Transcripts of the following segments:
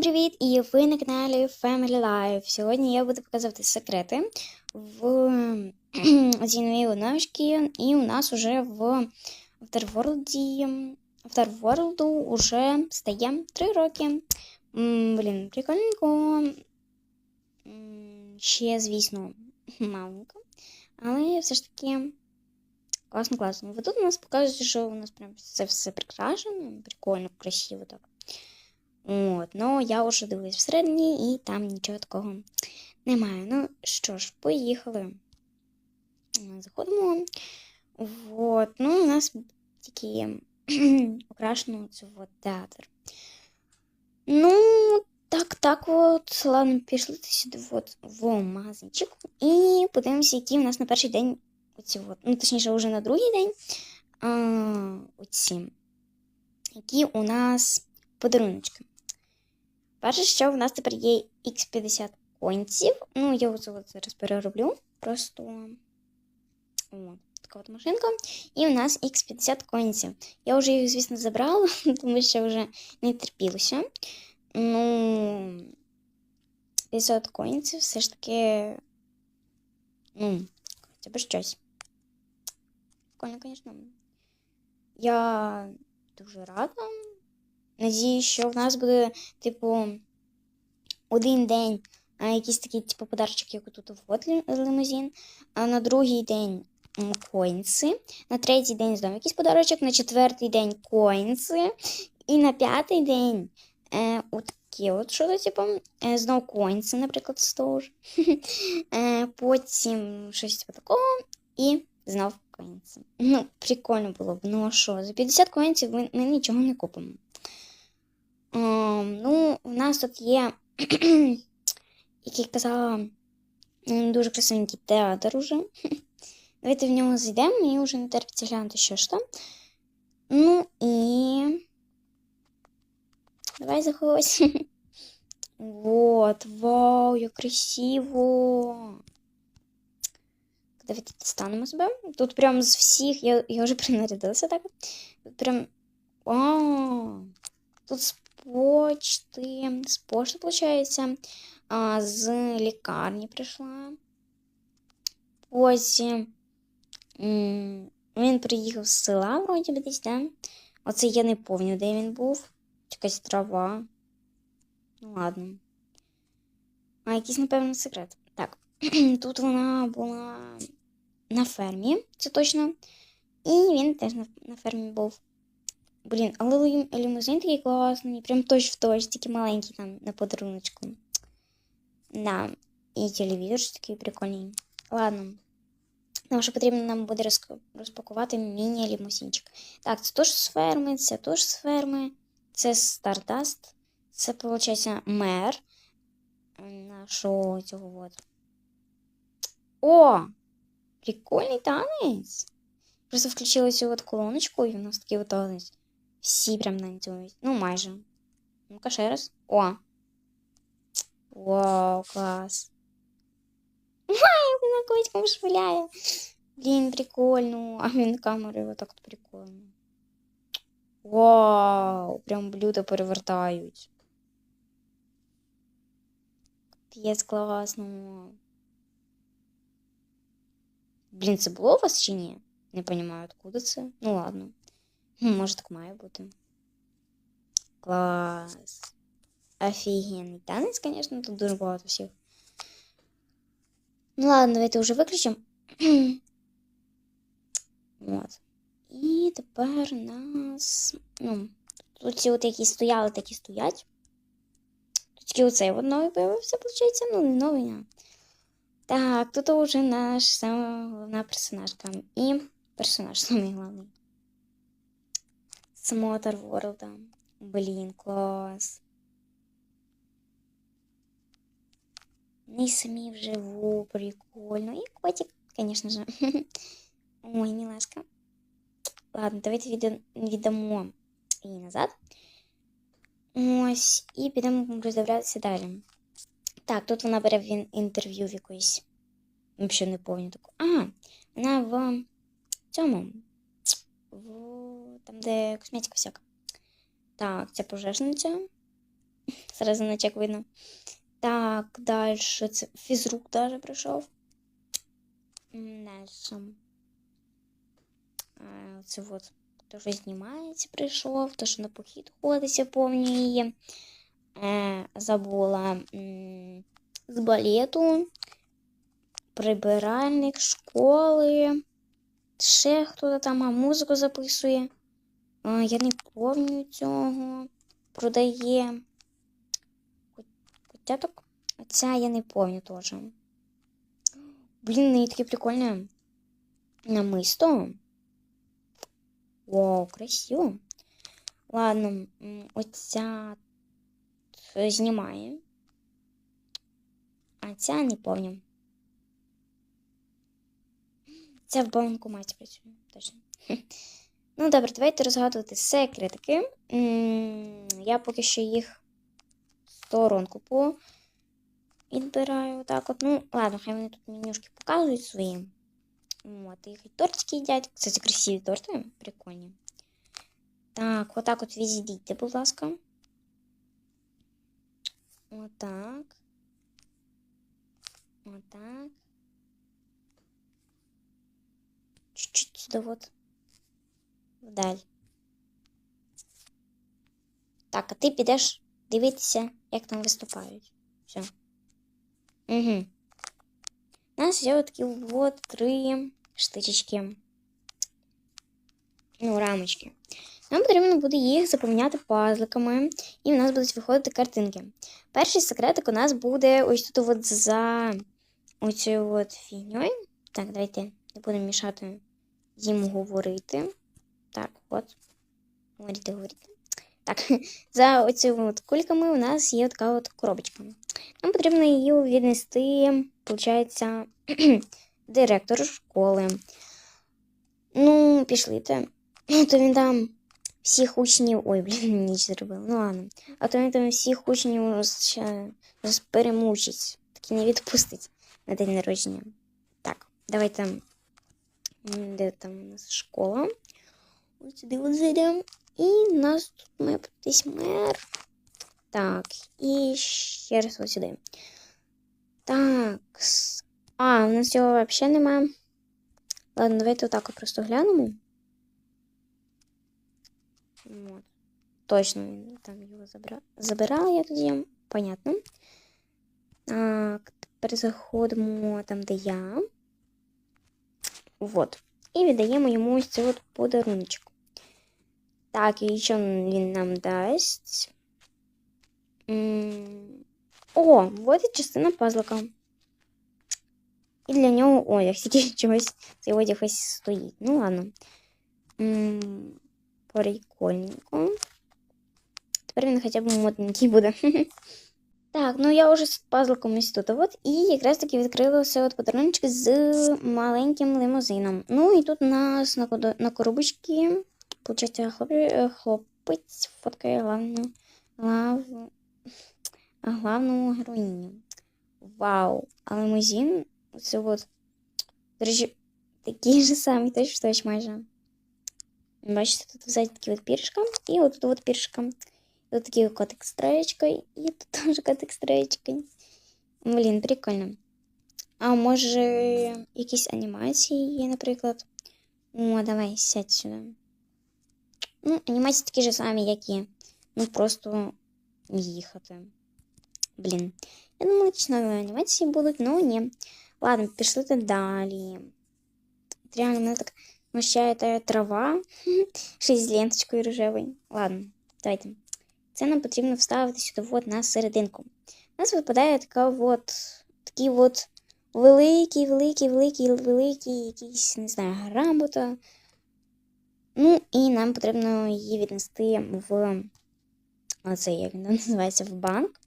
Всім привіт! І ви на каналі Family Life. Сьогодні я буду показувати секрети в цій новій обновочці. І у нас уже в Afterworld, Afterworld уже стає 3 роки. Блін, прикольненько. Ще, звісно, маленько. Але все ж таки класно, класно. Ви тут у нас показують, що у нас прям це все прикрашено, прикольно, красиво так. От, ну я вже дивилась всередині, і там нічого такого немає. Ну що ж, поїхали. Заходимо. Вот. Ну, у нас тільки окрашено от театр. Ну, так, так от. Ладно, пішли сюди от, в магазинчик. І подивимося, які у нас на перший день оці от, ну, точніше, вже на другий день. А, оці. Які у нас подаруночки. Перше, що в нас тепер є X50 конців. Ну, я оце зараз перероблю. Просто О, така от машинка. І у нас X50 конців. Я вже їх, звісно, забрала, тому що вже не терпілося. Ну, 500 конців все ж таки. Ну, це б щось. Прикольно, звісно. Я дуже рада. Надіюсь, що в нас буде, типу, один день а, якийсь такий, типу, подарочок, як тут от лимузин, а на другий день коінси, на третій день знову якийсь подарочок, на четвертий день коінси, і на п'ятий день е, от от що типу, е, знову коінси, наприклад, з того ж. е, потім щось типу такого, і знов коінси. Ну, прикольно було б. Ну а що, за 50 коінців ми, ми нічого не купимо. Ну, у нас тут є, як я казала, дуже красивенький театр уже. Давайте в нього зайдемо і вже не терпиться глянути, що ж там. Ну і. Давай заходь. Вот, вау, як красиво. Давайте дістанемо себе. Тут прям з всіх, я, я вже принарядилася так. Тут прям. Вау! Тут почти, з пошти, получається, а, з лікарні прийшла. Потім він приїхав з села, вроді би десь, да? Оце я не пам'ятаю, де він був. Якась трава. Ну ладно. А якийсь, напевно, секрет. Так. Тут вона була на фермі, це точно. І він теж на фермі був. Блін, але лімузин такий класний, прям точ в точ, тільки маленький там на подаруночку. Да. І телевізор такий прикольний. Ладно. Нам що потрібно нам буде розпакувати міні-лімузинчик. Так, це теж з ферми, це теж з ферми, це Stardust, це, виходить, мер нашого цього от. О! Прикольний танець! Просто включила цю от колоночку, і у нас такий от танець. Всі прям танцюють. Ну, майже. Ну-ка, ще раз. О! Вау, клас! Вау, вона котиком швиляє. Блін, прикольно. А він камерою отак от прикольно. Вау! Прям блюда перевертають. П'єс класно. Блін, це було у вас чи ні? Не розумію, откуда це. Ну ладно. Може, так має бути. Клас. Офігенний танець, звісно, тут дуже багато всіх. Ну ладно, давайте вже виключимо. От. І тепер нас. Ну, тут ці от які стояли, такі стоять. Тут тільки оцей от новий появився, виходить. Ну, не новий, а. Так, тут уже наш сама головна персонажка. І персонаж самий головний. Смотр Ворлда. Блін, клас. Вони самі вживу, прикольно. І котик, звісно ж. Ой, милашка. Ладно, давайте відда- віддамо її назад. Ось, і підемо роздивлятися далі. Так, тут вона бере він інтерв'ю в якоїсь. Взагалі не пам'ятаю таку. А, вона в цьому. В... Там, де косметика всяка. Так, це пожежниця. На чек видно. Так, дальше це фізрук даже прийшов. Дальше. Це от, то, що знімається, прийшов, то, на похід ходиться, повню її. Е, забула з балету, прибиральник, школи. Ще хто там а, музику записує. Я не пам'ятаю цього. Продає. Котяток. Ця я не пам'ятаю теж. Блін, неї таке прикольне. Намисто. Вау, красиво. Ладно, оця знімає. А ця не пам'ятаю. Ця в банкоматі працює, точно. Ну, добре, давайте розгадувати секретики. Я поки що їх сторонку по відбираю. Так от. Ну, ладно, хай вони тут менюшки показують свої. От, і тортики їдять. Кстати, красиві торти, прикольні. Так, отак от відійдіть, будь ласка. Отак. Отак. Чуть-чуть сюди вот. Вдаль. Так, а ти підеш дивитися, як там виступають. Все. Угу. У нас є такі вот три штучечки. Ну, рамочки. Нам потрібно буде їх заповняти пазликами, і в нас будуть виходити картинки. Перший секретик у нас буде ось тут от за оцією от фігньою. Так, давайте не будемо мішати їм говорити. Так, от. Говорити, говорити. Так, за оцими от кульками у нас є така от коробочка. Нам потрібно її віднести, виходить, директору школи. Ну, пішли. То він там всіх учнів. Ой, блін, ніч зробив. Ну ладно. А то він там всіх учнів роз... розперемучить. Таки не відпустить на день народження. Так, давайте. Де там у нас школа? Ось сюди от зайдемо. І нас тут має бутись мер. Так, і ще раз ось сюди. Так. А, у нас цього взагалі нема. Ладно, давайте отак от просто глянемо. От. Точно, він там його забра... забирала я тоді. Понятно. Так, тепер заходимо там, де я. Вот. І віддаємо йому ось цей от подаруночок. Так, і що він нам дасть? О, вот і частина пазлика. І для нього одяг, тільки чогось цей одяг ось стоїть. Ну ладно. Прикольненько. Тепер він хоча б модненький буде. Так, ну я вже з пазликом ось тут. От, і якраз таки відкрила все от подаруночки з маленьким лимузином. Ну і тут у нас на, на коробочці, получається, хлоп... хлопець фоткає главну, глав... главну героїню. Вау! А лимузин, це от, до речі, такий же самий, точно в точ майже. Бачите, тут взяти такі от піршка, і от тут от піршка. Тут такий котик з троєчкою, і тут теж котик з троєчкою. Блін, прикольно. А може, якісь анімації є, наприклад. О, давай, сядь сюди. Ну, анімації такі ж самі, як і. Ну, просто їхати. Блін. Я думала, якісь нові анімації будуть, ну ні. Ладно, пішли далі. От Реально, мене так смущає та трава. Ще з ленточкою рожевою. Ладно, давайте. Це нам потрібно вставити сюди от на серединку. У нас випадає така от, такий от великий, великий, великий, великий якийсь, не знаю, грамота. Ну, і нам потрібно її віднести в оце, як він називається, в банк.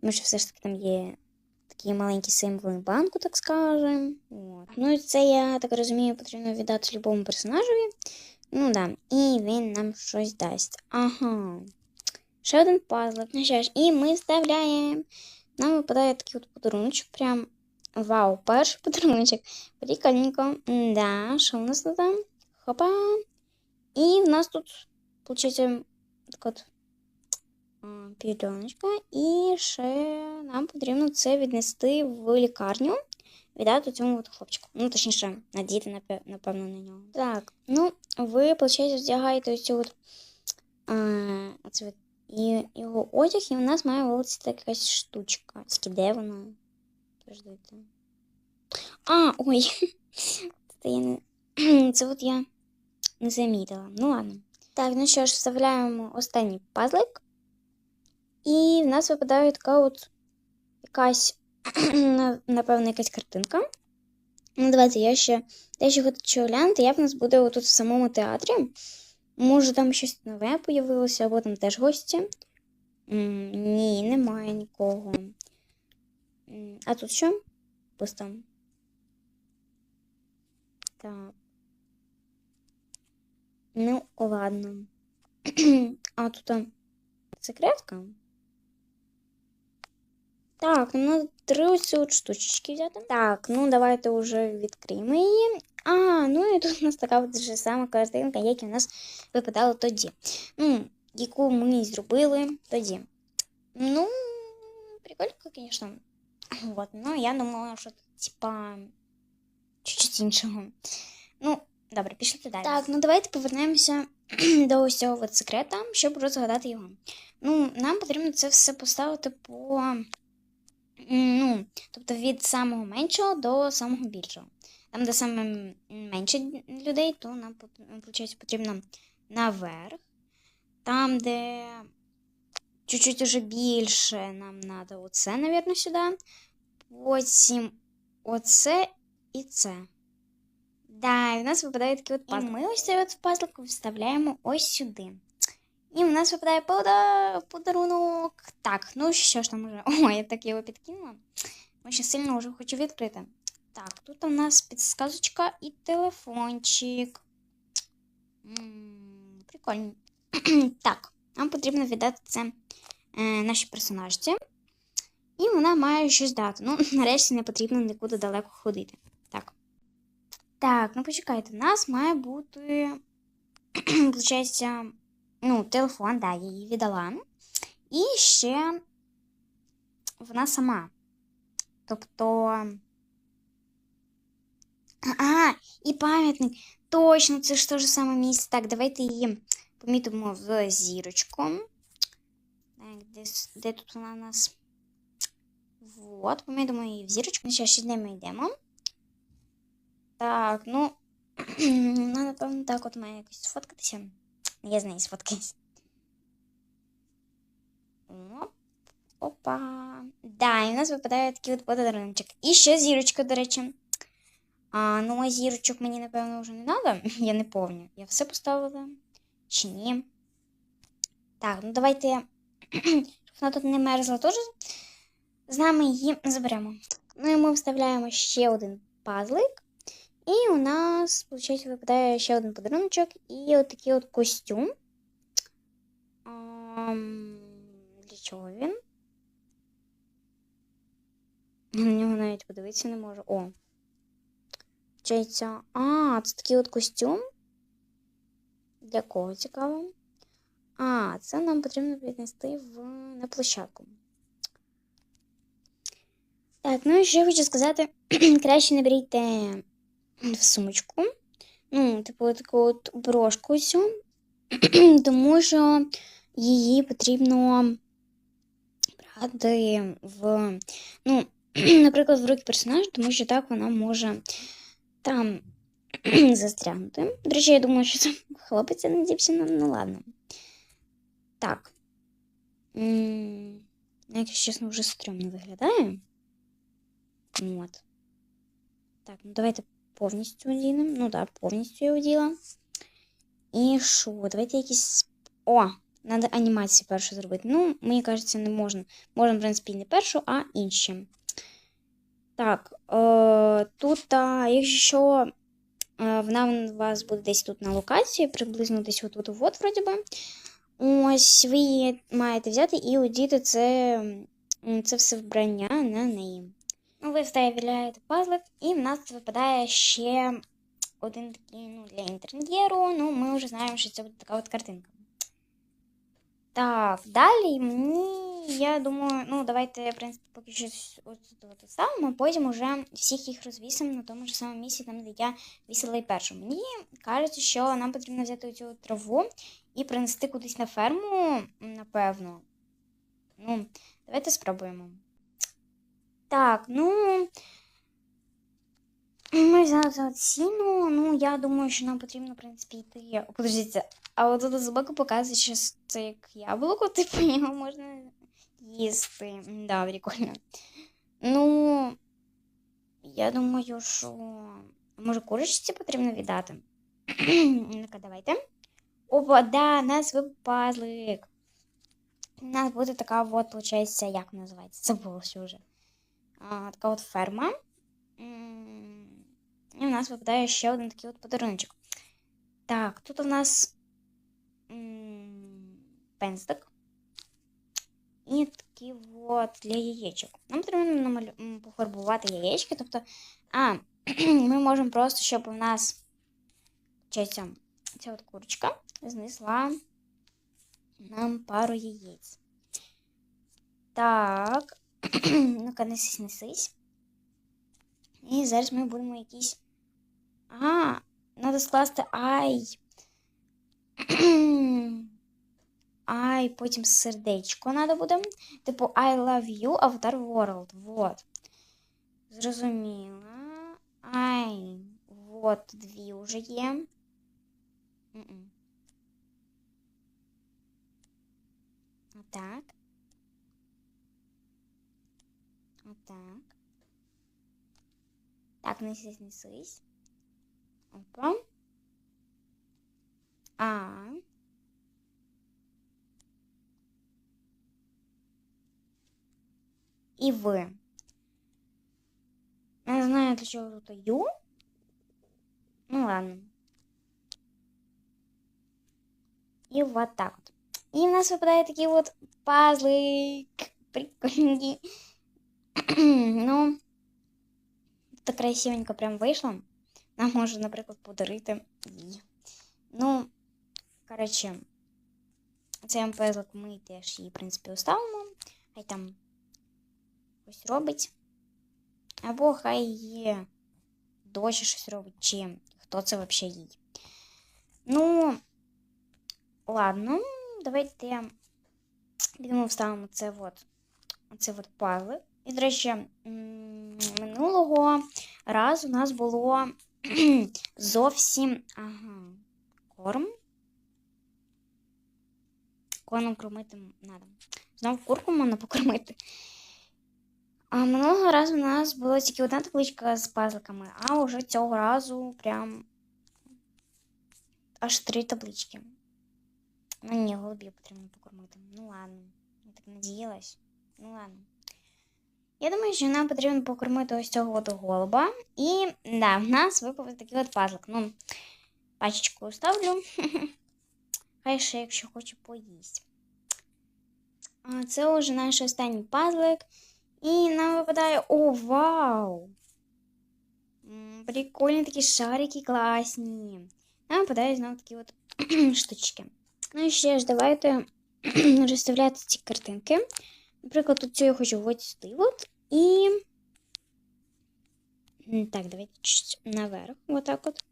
Тому що все ж таки там є такі маленькі символи банку, так скажемо. От. Ну, і це, я так розумію, потрібно віддати любому персонажеві. Ну да, і він нам щось дасть. Ага. Ще один пазлик. Ну що ж, і ми вставляємо. Нам випадає такий от подаруночок. Прям вау, перший подаруночок. Прикольненько. Да, що у нас тут? Хопа. І в нас тут, виходить, так от а, пільоночка. І ще нам потрібно це віднести в лікарню, віддати цьому от хлопчику. Ну, точніше, надіти, напевно, на нього. Так, ну, ви, виходить, вдягаєте оцю от, оцю от, і його одяг, і у нас має вилетіти якась штучка. Тільки де вона? Подождите. А, ой. Це я. Це от я не замітила. Ну ладно. Так, ну що ж, вставляємо останній пазлик. І в нас випадає така от якась, напевно, якась картинка. Ну, давайте я ще те, що хочу глянути, як в нас буде отут в самому театрі. Може, там щось нове появилося, або там теж гості. М, Ні, немає нікого. М, А тут що? Пусто. Так. Ну, ладно. А тут там секретка. Так, ну три ось от штучечки взяти. Так, ну давайте вже відкриємо її. А, ну і тут у нас така от ж сама картинка, як і у нас випадала тоді. Ну, яку ми зробили тоді. Ну, прикольно, звісно. Вот, ну я думала, що типа чуть-чуть іншого. Ну, добре, пішли далі. Так, ну давайте повернемося до ось цього от секрета, щоб розгадати його. Ну, нам потрібно це все поставити по. Ну, тобто від самого меншого до самого більшого. Там, де саме менше людей, то нам виходить, потрібно наверх. Там, де чуть-чуть уже більше, нам треба оце, мабуть, сюди. Потім оце і це. Да, і в нас випадає такий от пазл. І ми ось цей от пазлик вставляємо ось сюди. І в нас випадає подарунок. Так, ну що ж там уже. Ой, я так його підкинула. Бо ще сильно вже хочу відкрити. Так, тут у нас підсказочка і телефончик. М, Прикольно. так, нам потрібно віддати це е, нашій персонажці. І вона має щось дати. Ну, нарешті не потрібно нікуди далеко ходити. Так. Так, ну почекайте, в нас має бути. Получається, ну, телефон, да, я її віддала. І ще вона сама. Тобто. А, і пам'ятник. Точно, це ж те ж саме місце. Так, давайте її помітимо в зірочку. Так, де, с- де тут вона у нас? Вот, помітимо її в зірочку. Ну, зараз ще з ними йдемо. Так, ну. Вона, напевно, так от має якось сфоткатися. Я з нею сфоткаюсь. Оп. Опа. Да, і у нас випадає такий от подаруночок. І ще зірочка, до речі. А, ну, а зірочок мені, напевно, вже не треба. Я не пам'ятаю. Я все поставила. Чи ні? Так, ну давайте. Щоб вона тут не мерзла теж. З нами її заберемо. Ну і ми вставляємо ще один пазлик. І у нас, виходить, випадає ще один подаруночок і от такий от костюм. Ам, Для чого він? На нього навіть подивитися не можу. О. Вчиться. А, це такий от костюм. Для кого цікаво? А, це нам потрібно віднести в, на площадку. Так, ну і ще хочу сказати, краще не беріть в сумочку. Ну, типу, таку от брошку цю, тому що її потрібно брати в, ну, наприклад, в руки персонажа, тому що так вона може там застрягнути. До речі, я думаю, що це хлопець, а не дівчина, ну ладно. Так. М, Якщо чесно, вже стрьомно виглядає. От. Так, ну давайте повністю одінемо. Ну так, да, повністю я оділа. І що? Давайте якісь. О! Треба анімацію першу зробити. Ну, мені кажеться, не можна. Можна, в принципі, не першу, а інші. Так, е, тут, а, якщо е, вона у вас буде десь тут на локації, приблизно десь отут, от, вроді би. Ось ви маєте взяти і одіти це, це все вбрання на неї. Ну, ви вставляєте пазлик, і в нас випадає ще один такий ну, для інтер'єру. Ну, ми вже знаємо, що це буде така от картинка. Так, далі мені, я думаю, ну давайте, в принципі, поки що тут от потім уже всіх їх розвісимо на тому ж самому місці, там, де я вісила і першу. Мені кажеться, що нам потрібно взяти цю траву і принести кудись на ферму, напевно. Ну, давайте спробуємо. Так, ну. Ми взяли за ціну. Ну, я думаю, що нам потрібно, в принципі, йти. О, Подождіть, а от тут збоку показує, що це як яблуко, типу його можна їсти. Да, прикольно. Ну, я думаю, що. Може, курочці потрібно віддати? Ну-ка, давайте. Опа, да, нас випав. У нас буде така от, виходить, як називається? Забулося вже. Така от ферма. І у нас випадає ще один такий от подаруночок. Так, тут у нас пензлик. І такі от для яєчок. Нам потрібно пофарбувати яєчки. Тобто, а, ми можемо просто, щоб у нас вчиться, ця от курочка знесла нам пару яєць. Так. Ну-ка, несись, несись. І зараз ми будемо якісь. А, треба скласти ай. Ай, потім сердечко треба буде. Типу I love you, Avatar World. Вот. Зрозуміла. Ай, вот дві вже є. М-м. Отак. Отак. Так, несись, несись. Опа. А. І ви. Я не знаю, для чого тут ю. Ну ладно. І вот так от. І в нас випадає такий от пазлик. Прикольненький. ну, так красивенько прям вийшло. Нам можна, наприклад, подарити її. Ну, коротше, цей пезлик ми теж її, в принципі, оставимо. Хай там щось робить. Або хай є дощ щось робить, чи хто це взагалі їй. Ну, ладно, давайте підемо вставимо це от, це от пазли. І, до речі, минулого разу у нас було зовсім ага, корм. Кормом кормити треба. Знову курку можна покормити. А минулого разу у нас була тільки одна табличка з пазликами, а вже цього разу прям аж три таблички. Ну ні, голубів потрібно покормити. Ну ладно, я так надіялась. Ну ладно. Я думаю, що нам потрібно покормити ось цього от голуба. І да, в нас випав такий от пазлик. Ну, пачечку ставлю. Хай ще, якщо хоче, поїсть. Це вже наш останній пазлик. І нам випадає. О, вау! Прикольні такі шарики класні. Нам випадають знову такі от штучки. Ну і ще ж давайте розставляти ці картинки. Наприклад, цю я хочу от сюди от. І. Так, давайте чуть наверх. Отак от.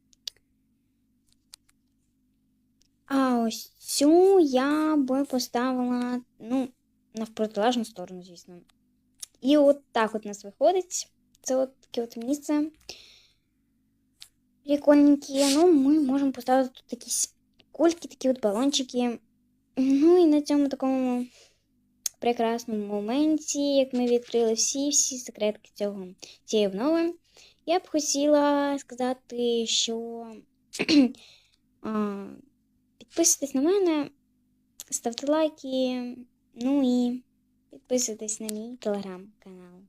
А ось цю я би поставила, ну, на протилежну сторону, звісно. І от так от у нас виходить. Це от таке от місце. Прикольненькі. Ну, ми можемо поставити тут якісь кульки, такі от балончики. Ну і на цьому такому прекрасному моменті, як ми відкрили всі-всі секретки цього цієї обнови, я б хотіла сказати, що підписуйтесь на мене, ставте лайки, ну і підписуйтесь на мій телеграм-канал.